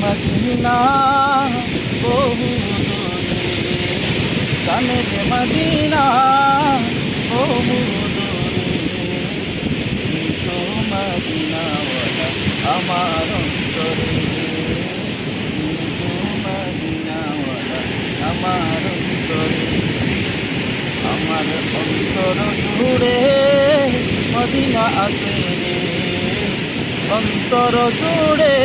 Medina বহু দূরে কানের মদিনা বহু মদিনাওয়ালা আমার অন্তরে মদিনাওয়ালা আমার অন্তরে আমার অন্তর জুড়ে মদিনা আছে অন্তর জুড়ে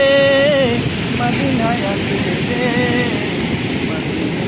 মদিনা আছে রে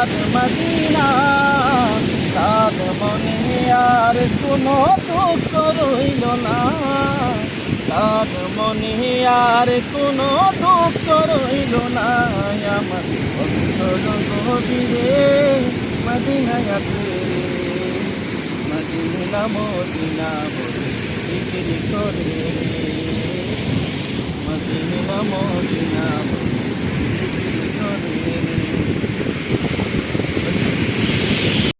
সোনার মদিনা। তার মনে আর কোনো দুঃখ রইল না। তার মনে আর কোনো দুঃখ রইল না। আমার অন্তর গভীরে মদিনায়াতে মদিনা মদিনা বলে বিক্রি করে।